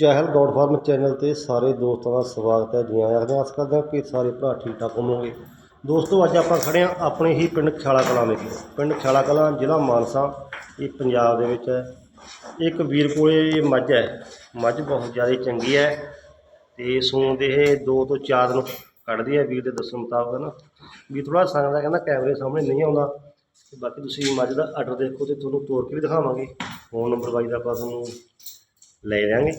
ਚਹਿਲ God farm channel ਤੇ ਸਾਰੇ ਦੋਸਤਾਂ ਦਾ ਸਵਾਗਤ ਹੈ। ਜੀ ਆਇਆਂ ਨੇ ਆਸ ਕਰਦੇ ਹਾਂ ਕਿ ਸਾਰੇ ਭਰਾ ਠੀਕ ਠਾਕ ਹੋਵੋਗੇ। ਦੋਸਤੋ, ਅੱਜ ਆਪਾਂ ਖੜੇ ਹਾਂ ਆਪਣੇ ਹੀ ਪਿੰਡ ਖਿਆਲਾ ਕਲਾਂ ਵਿਖੇ। ਪਿੰਡ ਖਿਆਲਾ ਕਲਾਂ ਜ਼ਿਲ੍ਹਾ ਮਾਨਸਾ, ਇਹ ਪੰਜਾਬ ਦੇ ਵਿੱਚ ਹੈ। ਇੱਕ ਵੀਰ ਕੋਲੇ ਮੱਝ ਹੈ। ਮੱਝ ਬਹੁਤ ਜ਼ਿਆਦਾ ਚੰਗੀ ਹੈ ਤੇ ਸੂਣ ਦੇ ਇਹ 2 ਤੋਂ 4 ਦਿਨ ਕੱਢਦੀ ਹੈ ਵੀਰ ਦੇ ਦੱਸਣ ਮੁਤਾਬਕ ਨਾ। ਵੀ ਥੋੜਾ ਸੰਗਦਾ ਕਹਿੰਦਾ ਕੈਮਰੇ ਸਾਹਮਣੇ ਨਹੀਂ ਆਉਂਦਾ। ਤੇ ਬਾਕੀ ਤੁਸੀਂ ਮੱਝ ਦਾ ਆਰਡਰ ਦੇਖੋ ਤੇ ਤੁਹਾਨੂੰ ਤੋਰ ਕੇ ਵੀ ਦਿਖਾਵਾਂਗੇ। ਫੋਨ ਨੰਬਰ ਬਾਈ ਦਾ ਆਪਾਂ ਤੁਹਾਨੂੰ lelang eh.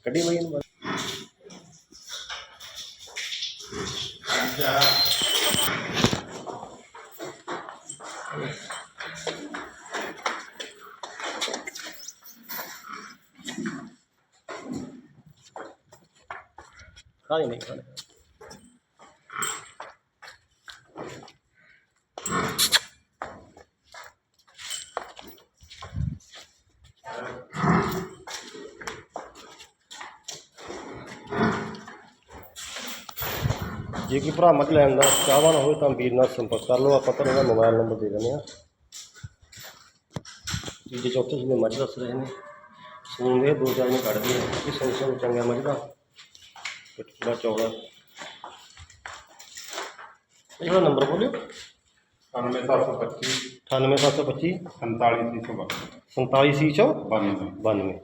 Kadi mo yun ba? Kaya na yun. ਜੇ ਕੋਈ ਭਰਾ ਮੱਝ ਲੈਣ ਦਾ ਚਾਹਵਾਨ ਹੋਵੇ ਤਾਂ ਵੀਰ ਨਾਲ ਸੰਪਰਕ ਕਰ ਲਓ ਆਪਾਂ ਤੁਹਾਨੂੰ ਇਹਦਾ ਮੋਬਾਈਲ ਨੰਬਰ ਦੇ ਦਿੰਦੇ ਆ ਤੀਜੇ ਚੌਥੇ ਜਿਹਨੇ ਮੱਝ ਦੱਸ ਰਹੇ ਨੇ ਸੂਣ ਦੇ ਦੋ ਚਾਰ ਨੇ ਕੱਢਦੇ ਆ ਇਹ ਸੌ ਸੌ ਚੰਗਾ ਮੱਝ ਦਾ। ਪਿੱਠਾ ਚੌੜਾ। ਇਹ ਵਾਲਾ ਨੰਬਰ ਬੋਲਿਓ 9725 98725 47692 47692 92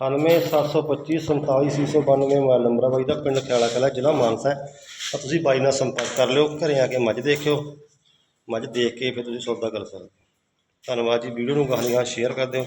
98725 47692 ਮੋਬਾਈਲ ਨੰਬਰ ਆ ਬਾਈ ਦਾ ਪਿੰਡ ਖਿਆਲਾ ਕਲਾ ਜ਼ਿਲ੍ਹਾ ਮਾਨਸਾ। ਹੈ ਤਾਂ ਤੁਸੀਂ ਬਾਈ ਨਾਲ ਸੰਪਰਕ ਕਰ ਲਿਓ, ਘਰੇ ਆ ਕੇ ਮੱਝ ਦੇਖਿਓ। ਮੱਝ ਦੇਖ ਕੇ ਫਿਰ ਤੁਸੀਂ ਸੌਦਾ ਕਰ ਸਕਦੇ ਹੋ। ਧੰਨਵਾਦ ਜੀ, ਵੀਡੀਓ ਨੂੰ ਗਾਹਾਂ ਸ਼ੇਅਰ ਕਰ ਦਿਓ।